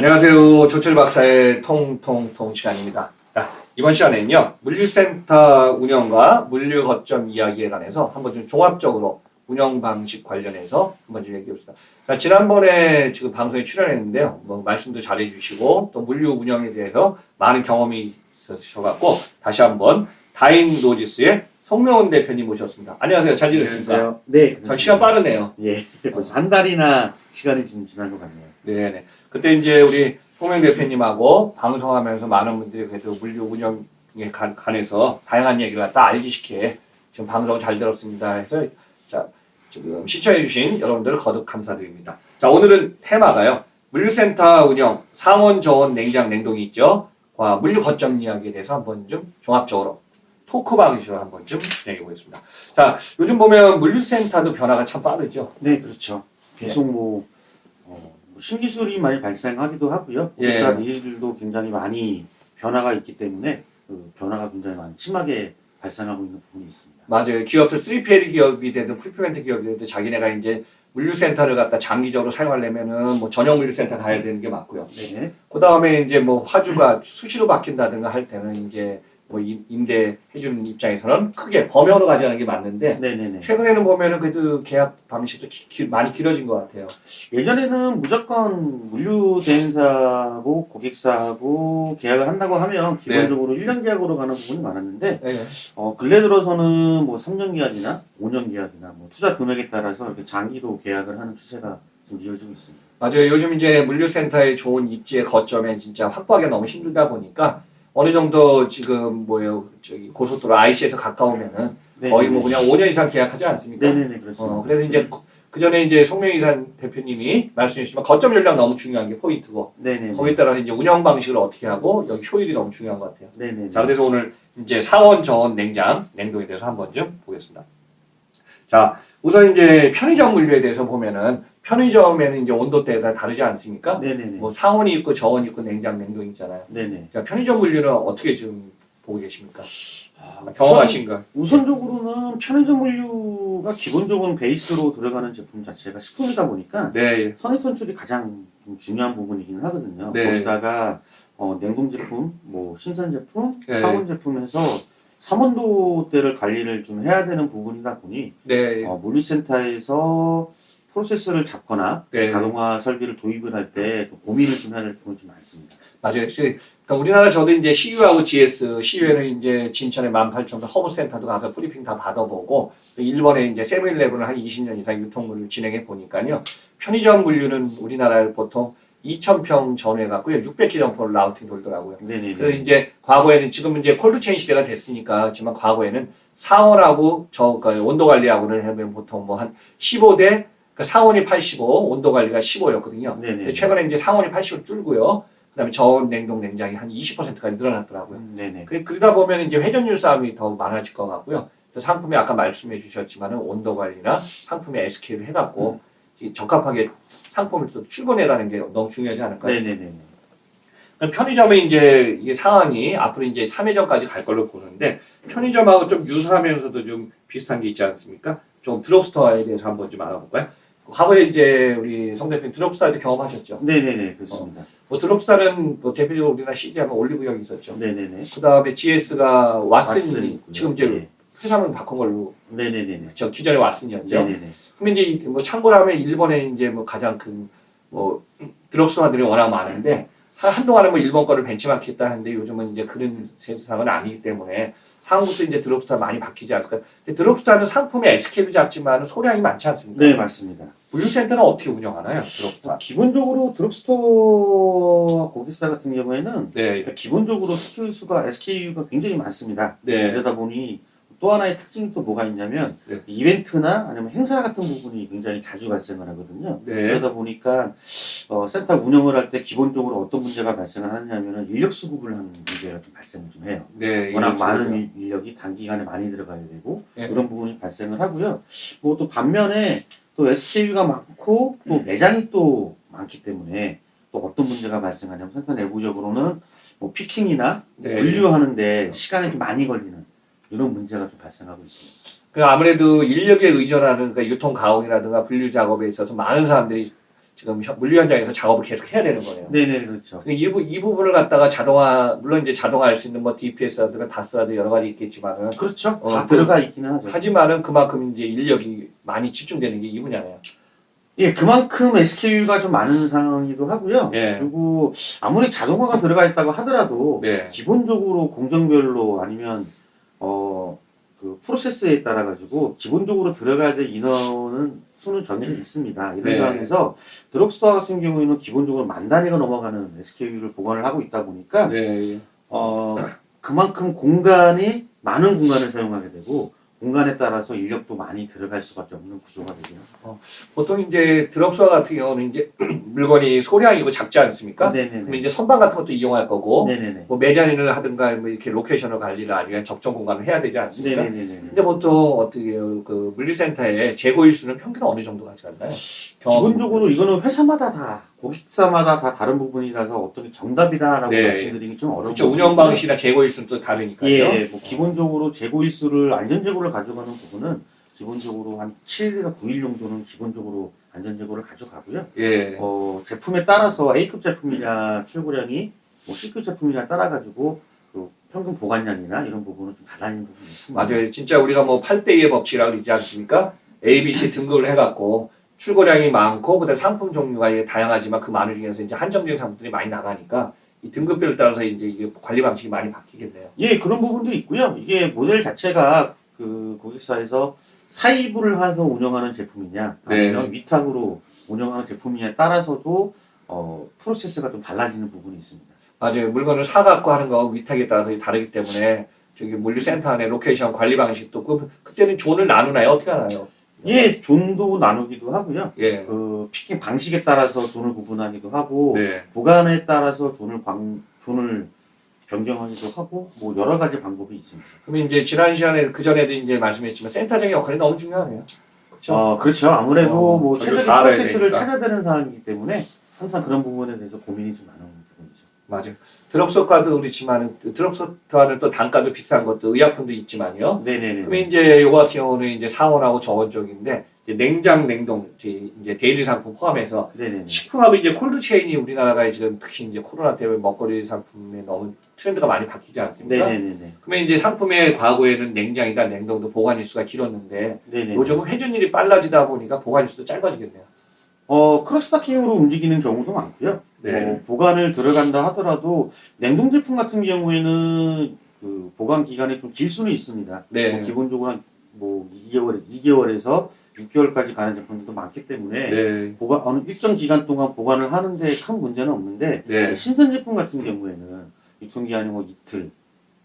안녕하세요. 조철 박사의 통통통 시간입니다. 자, 이번 시간에는요, 물류센터 운영과 물류 거점 이야기에 관해서 한번 좀 종합적으로 운영 방식 관련해서 한번 좀 얘기해 봅시다. 자, 지난번에 지금 방송에 출연했는데요, 뭐 말씀도 잘해 주시고, 또 물류 운영에 대해서 많은 경험이 있으셔 갖고, 다시 한번 다인 로지스의 송명훈 대표님 모셨습니다. 안녕하세요. 잘 지냈습니까? 안녕하세요. 네. 자, 시간 빠르네요. 예. 벌써 한 달이나 시간이 지금 지난 것 같네요. 네네. 그때 이제 우리 송명 대표님하고 방송하면서 많은 분들이 그래도 물류 운영에 관- 관해서 다양한 얘기를 갖다 알기시키게 지금 방송 잘 들었습니다. 해서 자, 지금 시청해주신 여러분들 거듭 감사드립니다. 자, 오늘은 테마가요. 물류센터 운영, 상원 저온 냉장 냉동이 있죠. 과 물류 거점 이야기에 대해서 한번 좀 종합적으로 토크 방식으로 한번 좀 진행해 보겠습니다. 자, 요즘 보면 물류센터도 변화가 참 빠르죠. 네, 그렇죠. 계속 뭐 신기술이 많이 발생하기도 하고요. 예. 회사 일들도 굉장히 많이 변화가 있기 때문에 그 변화가 굉장히 많이 심하게 발생하고 있는 부분이 있습니다. 맞아요. 기업들 3PL 기업이 되든 풀피멘트 기업이 되든 자기네가 이제 물류센터를 갖다 장기적으로 사용하려면은 뭐 전용 물류센터 가야 되는 게 맞고요. 네. 그 다음에 이제 뭐 화주가 수시로 바뀐다든가 할 때는 이제 뭐 임- 임대해주는 입장에서는 크게 범용으로 가자는 게 맞는데 네네네. 최근에는 보면은 그래도 계약 방식도 기- 기- 많이 길어진 것 같아요. 예전에는 무조건 물류 대행사하고 고객사하고 계약을 한다고 하면 기본적으로 1년 계약으로 가는 부분이 많았는데 네. 어, 근래 들어서는 뭐 3년 계약이나 5년 계약이나 뭐 투자 금액에 따라서 이렇게 장기로 계약을 하는 추세가 좀 이어지고 있습니다. 맞아요. 요즘 이제 물류센터의 좋은 입지의 거점에 진짜 확보하기가 너무 힘들다 보니까 어느 정도 지금 뭐요 저기 고속도로 IC에서 가까우면은 네, 거의 뭐 그냥 5년 이상 계약하지 않습니까? 네네네 그렇습니다. 어, 그래서 이제 그 전에 이제 송명희산 대표님이 말씀해 주시면 거점 연령 너무 중요한 게 포인트고 네네. 거기에 따라서 이제 운영 방식을 어떻게 하고 여기 효율이 너무 중요한 것 같아요. 네네. 자, 그래서 오늘 이제 상원 저온 냉장 냉동에 대해서 한번 좀 보겠습니다. 자, 우선 이제 편의점 물류에 대해서 보면은 편의점에는 이제 온도대가 다르지 않습니까? 네네네. 뭐 상온이 있고 저온이 있고 냉장 냉동 있잖아요. 네네. 자, 편의점 물류는 어떻게 좀 보고 계십니까? 아, 경험하신가? 우선, 적으로는 편의점 물류가 기본적인 베이스로 들어가는 제품 자체가 식품이다 보니까 네, 선입 선출이 가장 좀 중요한 부분이긴 하거든요. 네. 거기다가 어, 냉동 제품, 뭐 신선 제품, 네. 상온 제품에서 삼온도대를 관리를 좀 해야 되는 부분이다 보니 네, 어, 물류센터에서 프로세스를 잡거나 네. 자동화 설비를 도입을 할 때 고민을 좀될 부분이 좀 많습니다. 맞아요. 그러니까 우리나라 저도 이제 CU하고 GS, CU에는 이제 진천에 18,000도 허브센터도 가서 브리핑 다 받아보고 또 일본에 이제 세븐일레븐을 한 20년 이상 유통물을 진행해 보니까요. 편의점 물류는 우리나라에 보통 2,000평 전후에 갖고요. 600개 점포를 라우팅 돌더라고요. 네네네. 그래서 이제 과거에는 지금은 이제 콜드체인 시대가 됐으니까 하지만 과거에는 상온하고 저 그러니까 온도 관리하고는 보통 뭐 한 15대 그 상온이 85, 온도 관리가 15였거든요. 네네. 최근에 이제 상온이 80을 줄고요. 그다음에 저온 냉동 냉장이 한 20%까지 늘어났더라고요. 음, 네네. 그래- 그러다 보면 이제 회전율 싸움이 더 많아질 것 같고요. 또 상품이 아까 말씀해 주셨지만은 온도 관리나 상품의 SK를 해갖고 이 적합하게 상품을 또 출고내라는 게 너무 중요하지 않을까요? 네네네. 그럼 편의점에 이제 이게 상황이 앞으로 이제 3회전까지 갈 걸로 보는데 편의점하고 좀 유사하면서도 좀 비슷한 게 있지 않습니까? 좀 드럭스토어에 대해서 한번 좀 알아볼까요? 과거에 이제 우리 송 대표님 드럭스토어도 경험하셨죠? 네네네. 그렇습니다. 뭐 드럭스타는 뭐 대표적으로 우리나라 CG하면 올리브영이 있었죠. 네네네. 그 다음에 GS가 왓슨이 왓슨이고요. 지금 이제 네. 회사명 바꾼 걸로 네네네네. 저 기존에 왓슨이었죠. 네네네. 그럼 이제 이- 뭐 참고로 하면 일본에 이제 뭐 가장 큰뭐 드럭스토어들이 워낙 많은데 한- 한동안은 뭐 일본 거를 벤치마킹했다 하는데 요즘은 이제 그런 세상은 아니기 때문에 한국도 이제 드럭스토어 많이 바뀌지 않을까. 근데 드럭스토어는 상품의 SK도 작지만 소량이 많지 않습니까? 네 맞습니다. 물류센터는 어떻게 운영하나요? 드럭스토어. 기본적으로 드럭스토어 고객사 같은 경우에는 네, 기본적으로 SKU 수가 SKU가 굉장히 많습니다. 네, 그러다 보니 또 하나의 특징이 또 뭐가 있냐면 네. 이벤트나 아니면 행사 같은 부분이 굉장히 자주 발생을 하거든요. 네, 그러다 보니까 어, 센터 운영을 할 때 기본적으로 어떤 문제가 발생을 하냐면은 인력 수급을 하는 문제가 좀 발생을 좀 해요. 네. 워낙 많은. 일- 인력이 단기간에 많이 들어가야 되고 네. 그런 부분이 발생을 하고요. 뭐 또 반면에 또 SKU가 많고 또 매장이 또 많기 때문에 또 어떤 문제가 발생하냐면 센터 내부적으로는 뭐 피킹이나 네. 분류하는데 시간이 좀 많이 걸리는 이런 문제가 좀 발생하고 있습니다. 그 아무래도 인력에 의존하는 그 유통 가공이라든가 분류 작업에 있어서 많은 사람들이 지금 현- 물류 현장에서 작업을 계속 해야 되는 거예요. 네네 그렇죠. 그 일부 이 부분을 갖다가 자동화 물론 이제 자동화할 수 있는 뭐 DPS라든가 다스라든 여러 가지 있겠지만은 그렇죠. 어, 다 그- 들어가 있기는 하죠. 하지만은 그만큼 이제 인력이 많이 집중되는 게 이 분야네요. 예, 그만큼 SKU가 좀 많은 상황이기도 하고요. 예. 그리고 아무리 자동화가 들어가 있다고 하더라도 네. 기본적으로 공정별로 아니면 어 그 프로세스에 따라 가지고 기본적으로 들어가야 될 인원은 수는 정해져 있습니다. 이런 네. 상황에서 드럭스토어 같은 경우에는 기본적으로 만 단위가 넘어가는 SKU를 보관을 하고 있다 보니까 네. 어 그만큼 공간이 많은 공간을 사용하게 되고 공간에 따라서 인력도 많이 들어갈 수밖에 없는 구조가 되죠. 보통 이제 드럭스와 같은 경우는 이제 물건이 소량이고 작지 않습니까? 그럼 네네네. 이제 선반 같은 것도 이용할 거고 네네네. 뭐 매장인을 하든가 뭐 이렇게 로케이션을 관리를 아니면 적정 공간을 해야 되지 않습니까? 네네네네. 근데 보통 어떻게? 그 물류센터의 재고 일수는 평균 어느 정도 가지 않나요? 기본적으로 이거는 회사마다 다 고객사마다 다 다른 부분이라서 어떤 게 정답이다라고 네. 말씀드리기 좀 어려운 그렇죠. 운영 방식이나 재고 일수는 또 다르니까요. 예, 뭐 기본적으로 재고 일수를 안전 재고를 가져가는 부분은 기본적으로 한 7일에서 9일 정도는 기본적으로 안전 재고를 가져가고요. 예. 어, 제품에 따라서 A급 제품이냐 출고량이 뭐 C급 제품이냐 따라 가지고 그 평균 보관량이나 이런 부분은 좀 달라지는 부분이 있습니다. 맞아요. 진짜 우리가 뭐 8대2의 법칙이라고 그러지 않습니까? A, B, C 등급을 해갖고 출고량이 많고 그다음 상품 종류가 다양하지만 그 많은 중에서 이제 한정적인 상품들이 많이 나가니까 이 등급별에 따라서 이제 이게 관리 방식이 많이 바뀌겠네요. 예, 그런 부분도 있고요. 이게 모델 자체가 그 고객사에서 사입을 해서 운영하는 제품이냐, 아니면 위탁으로 운영하는 제품이냐에 따라서도 어, 프로세스가 좀 달라지는 부분이 있습니다. 맞아요. 물건을 사갖고 하는 거 위탁에 따라서 다르기 때문에 저기 물류센터 안에 로케이션 관리 방식도 그 그때는 존을 나누나요? 어떻게 하나요? 예, 존도 나누기도 하고요. 예. 그 피킹 방식에 따라서 존을 구분하기도 하고 네. 보관에 따라서 존을 광, 존을 변경하기도 하고 뭐 여러 가지 방법이 있습니다. 그러면 이제 지난 시간에 그 전에도 이제 말씀했지만 센터장의 역할이 너무 중요하네요. 그렇죠? 어, 그렇죠. 아무래도 어, 뭐 알아야 프로세스를 되니까. 찾아야 되는 상황이기 때문에 항상 그런 부분에 대해서 고민이 좀 많은 부분이죠. 맞아요. 드럭소가도 그렇지만 드럭소가는 또 단가도 비싼 것도 의약품도 있지만요. 네네네. 그러면 이제 요거 같은 경우는 이제 상온하고 저온 쪽인데 이제 냉장, 냉동 이제 데일리 상품 포함해서 네네네. 식품하고 이제 콜드 체인이 우리나라가 지금 특히 이제 코로나 때문에 먹거리 상품에 너무 트렌드가 많이 바뀌지 않습니까? 네네네. 그러면 이제 상품의 과거에는 냉장이나 냉동도 보관 일수가 길었는데 네네. 요즘은 회전율이 빨라지다 보니까 보관 일수도 짧아지겠네요. 어 크로스타킹으로 움직이는 경우도 많고요. 네. 어, 보관을 들어간다 하더라도 냉동 제품 같은 경우에는 그 보관 기간이 좀 길 수는 있습니다. 네. 뭐 기본적으로 한뭐 2개월, 2개월에서 6개월까지 가는 제품도 많기 때문에 네. 보관 어느 일정 기간 동안 보관을 하는데 큰 문제는 없는데 네. 신선 제품 같은 경우에는 유통기한이 뭐 이틀,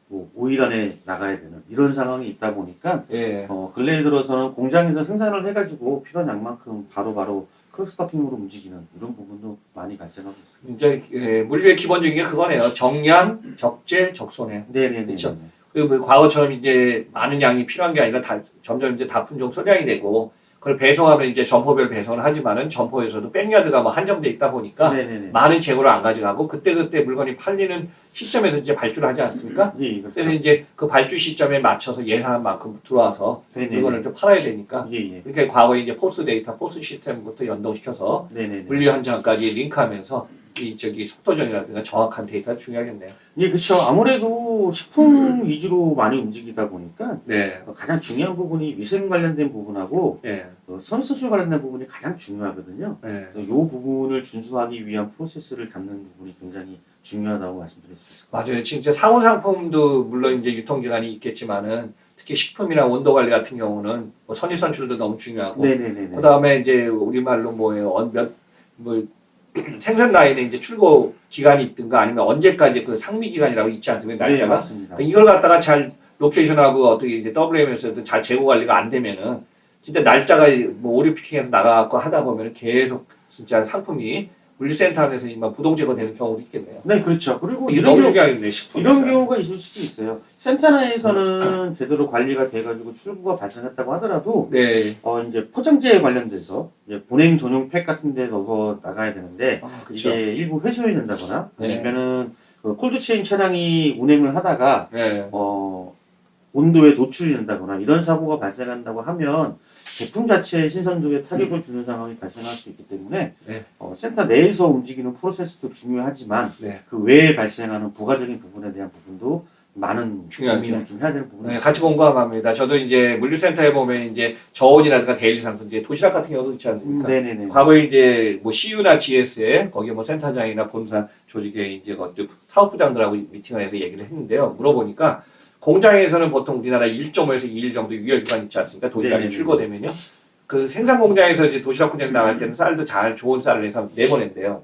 뭐 5일 안에 나가야 되는 이런 상황이 있다 보니까 예. 어, 근래에 들어서는 공장에서 생산을 해가지고 필요한 양만큼 바로바로 크로스타킹으로 움직이는 이런 부분도 많이 발생하고 있습니다. 이제 예, 물류의 기본적인 게 그거네요. 정량, 적재, 적소네. 네네네. 그쵸. 그리고 뭐 과거처럼 이제 많은 양이 필요한 게 아니라 다, 점점 이제 다 품 종 소량이 되고 그걸 배송하면 이제 점포별 배송을 하지만은 점포에서도 백야드가 뭐 한정돼 있다 보니까 네네네. 많은 재고를 안 가져가고 그때그때 물건이 팔리는 시점에서 이제 발주를 하지 않습니까? 예, 그래서 그렇죠. 이제 그 발주 시점에 맞춰서 예상한 만큼 들어와서 네네네. 물건을 좀 팔아야 되니까 예, 예. 그러니까 과거에 이제 포스 데이터, 포스 시스템부터 연동시켜서 네네네. 물류 현장까지 링크하면서 이 저기 속도전이라든가 정확한 데이터가 중요하겠네요. 예, 그렇죠. 아무래도 식품 위주로 많이 움직이다 보니까 네. 가장 중요한 부분이 위생 관련된 부분하고 네. 어, 선수수 관련된 부분이 가장 중요하거든요. 네. 이 부분을 준수하기 위한 프로세스를 담는 부분이 굉장히 중요하다고 말씀드릴 수 있을 것 같아요. 맞아요. 진짜 상온 상품도 물론 이제 유통기간이 있겠지만은 특히 식품이나 온도 관리 같은 경우는 뭐 선입 선출도 너무 중요하고 네네네. 그 다음에 이제 우리말로 뭐예요? 언- 몇, 뭐 생산 라인에 이제 출고 기간이 있든가 아니면 언제까지 그 상미 기간이라고 있지 않습니까? 네, 날짜가. 맞습니다. 이걸 갖다가 잘 로케이션하고 어떻게 이제 WM에서도 잘 재고 관리가 안 되면은 진짜 날짜가 뭐 오류 피킹해서 나가고 하다 보면은 계속 진짜 상품이 물류센터 안에서 이만 부동 제거 되는 경우도 있겠네요. 네, 그렇죠. 그리고 이런 너무 경우, 중요하겠네 식품. 이런 경우가 있을 수도 있어요. 센터 내에서는 제대로 관리가 돼가지고 출구가 발생했다고 하더라도 네. 어 이제 포장재에 관련돼서 이제 보냉 전용 팩 같은 데 넣어서 나가야 되는데 아, 그렇죠. 이게 일부 회수이 된다거나 네. 아니면은 그 콜드체인 차량이 운행을 하다가 네. 어 온도에 노출이 된다거나 이런 사고가 발생한다고 하면 제품 자체의 신선도에 타격을 주는 상황이 발생할 수 있기 때문에 네. 어, 센터 내에서 움직이는 프로세스도 중요하지만 네. 그 외에 발생하는 부가적인 부분에 대한 부분도 많은. 고민을 좀 해야 되는 부분이 네. 같이 공부합니다. 저도 이제 물류센터에 보면 이제 저온이라든가 데일리 상품 이제 도시락 같은 경우도 있지 않습니까? 네네네. 과거에 이제 뭐 CU나 GS에 거기 뭐 센터장이나 본사 조직의 이제 그것도 사업부장들하고 미팅을 해서 얘기를 했는데요. 물어보니까 공장에서는 보통 우리나라 1.5에서 2일 정도 유효 기간 있지 않습니까? 도시락이 네네네. 출고되면요. 그 생산 공장에서 이제 도시락 공장 나갈 때는 쌀도 잘 좋은 쌀을 내서 내보낸대요.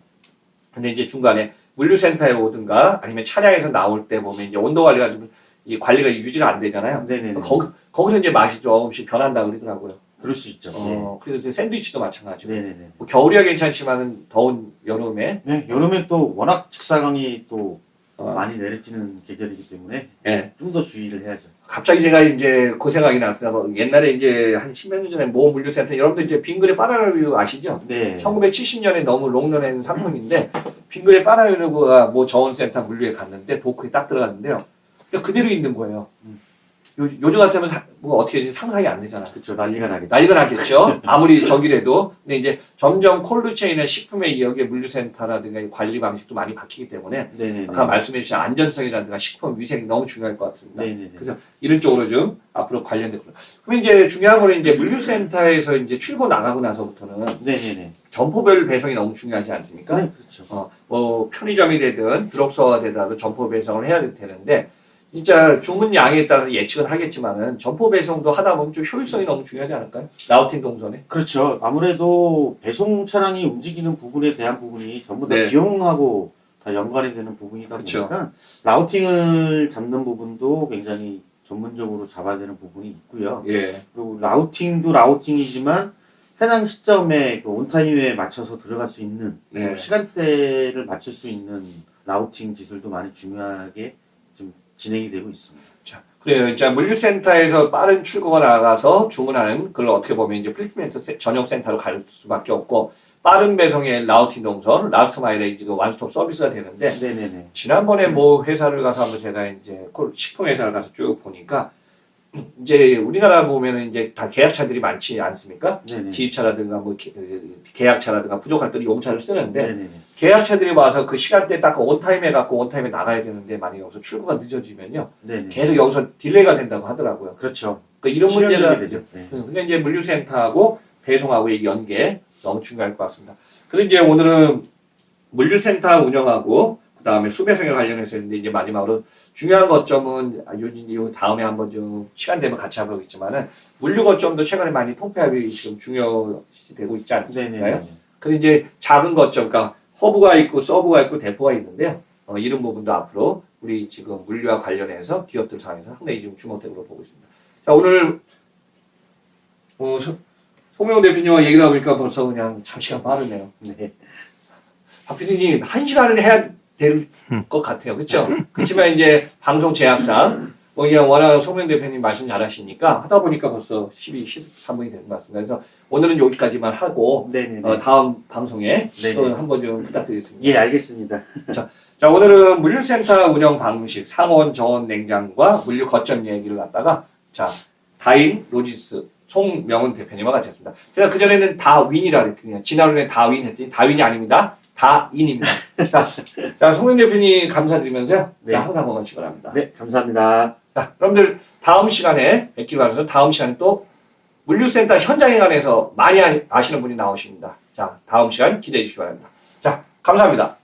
근데 이제 중간에 물류센터에 오든가 아니면 차량에서 나올 때 보면 이제 온도 관리가 좀 이 관리가 유지가 안 되잖아요. 네네네. 거기 거기서 이제 맛이 조금씩 변한다 그러더라고요. 그럴 수 있죠. 어, 그래서 이제 샌드위치도 마찬가지고. 네. 뭐 겨울이야 괜찮지만은 더운 여름에 네, 여름에 또 워낙 직사광이 또 어, 많이 내리쬐는 계절이기 때문에 예. 좀 더 주의를 해야죠. 갑자기 제가 이제 그 생각이 났어요. 뭐 옛날에 이제 한 십몇 년 전에 모 물류센터 여러분들 이제 빙그레 바나나우유 아시죠? 네. 1970년에 너무 롱런한 상품인데 빙그레 바나나우유가 모 저온센터 물류에 갔는데 도크에 딱 들어갔는데요. 그대로 있는 거예요. 음. 요, 요즘 같으면 사- 뭐 어떻게 이제 상상이 안 되잖아요. 그렇죠. 난리가 나겠죠. 난리가 나겠죠. 아무리 저기라도. 근데 이제 점점 콜드체인의 식품의 여기에 물류센터라든가 이 관리 방식도 많이 바뀌기 때문에 네네네. 아까 말씀해 주신 안전성이라든가 식품 위생이 너무 중요할 것 같습니다. 네네네. 그래서 이런 쪽으로 좀 앞으로 관련된 거. 그럼 이제 중요한 거는 이제 물류센터에서 이제 출고 나가고 나서부터는 네네네. 점포별 배송이 너무 중요하지 않습니까? 네, 그렇죠. 어, 뭐 편의점이 되든 드럭스토어가 되더라도 점포 배송을 해야 되는데 진짜 주문 양에 따라서 예측은 하겠지만은 점포 배송도 하다 보면 좀 효율성이 너무 중요하지 않을까요? 라우팅 동선에. 그렇죠. 아무래도 배송 차량이 움직이는 부분에 대한 부분이 전부 다 네. 비용하고 다 연관이 되는 부분이다 그렇죠. 보니까 라우팅을 잡는 부분도 굉장히 전문적으로 잡아야 되는 부분이 있고요. 예. 그리고 라우팅도 라우팅이지만 해당 시점에 그 온타임에 맞춰서 들어갈 수 있는 네. 시간대를 맞출 수 있는 라우팅 기술도 많이 중요하게 좀 진행이 되고 있습니다. 자, 그래요. 자, 물류센터에서 빠른 출고가 나가서 주문하는 그걸 어떻게 보면 이제 플리트멘트 세- 전용 센터로 갈 수밖에 없고 빠른 배송의 라우팅 동선, 라스트 마일의 지금 완스톱 서비스가 되는데 네네네. 지난번에 뭐 회사를 가서 한번 제가 이제 콜- 식품 회사를 가서 쭉 보니까 이제 우리나라 보면은 이제 다 계약차들이 많지 않습니까? 네네. 지입차라든가 뭐 계- 계약차라든가 부족할 때 용차를 쓰는데 네네네. 계약차들이 와서 그 시간대 딱 온타임에 갖고 온타임에 나가야 되는데 만약에 여기서 출고가 늦어지면요 네네. 계속 여기서 딜레이가 된다고 하더라고요. 그렇죠. 그러니까 이런 문제가 실현이 되죠. 네. 그러니까 이제 물류센터하고 배송하고의 연계 너무 중요할 것 같습니다. 그래서 이제 오늘은 물류센터 운영하고 그 다음에 수배송에 관련해서 했는데 이제 마지막으로 중요한 거점은 아, 요, 요 다음에 한번 좀 시간 되면 같이 해보겠지만은 물류 거점도 최근에 많이 통폐합이 지금 중요시되고 있지 않습니까? 그래서 이제 작은 거점, 그러니까 허브가 있고 서브가 있고 대포가 있는데요. 어, 이런 부분도 앞으로 우리 지금 물류와 관련해서 기업들 상에서 상당히 지금 주목적으로 보고 있습니다. 자, 오늘 어, 소- 송명 대표님과 얘기를 하니까 벌써 그냥 참 시간 빠르네요. 네. 박 PD님 한 시간을 해야 될 것 같아요. 그렇죠? 그렇지만 이제 방송 제약상 뭐 그냥 워낙 송명 대표님 말씀 잘하시니까 하다 보니까 벌써 12, 13분이 되는 것 같습니다. 그래서 오늘은 여기까지만 하고 네네네. 어, 다음 방송에 네네. 또 한번 좀 부탁드리겠습니다. 예, 알겠습니다. 자, 오늘은 물류센터 운영 방식, 상온, 저온 냉장과 물류 거점 얘기를 갖다가 자, 다인 로지스 송명은 대표님과 같이 했습니다. 제가 그 전에는 다윈이라 그랬더니 지난번에 다윈 했더니 다윈이 아닙니다. 다 인입니다. 자, 자, 송명 대표님 감사드리면서요. 네. 자, 항상 건강하시기 바랍니다. 네, 감사합니다. 자, 여러분들 다음 시간에 뵙기 바라서 다음 시간에 또 물류센터 현장에 관해서 많이 아- 아시는 분이 나오십니다. 자, 다음 시간 기대해 주시기 바랍니다. 자, 감사합니다.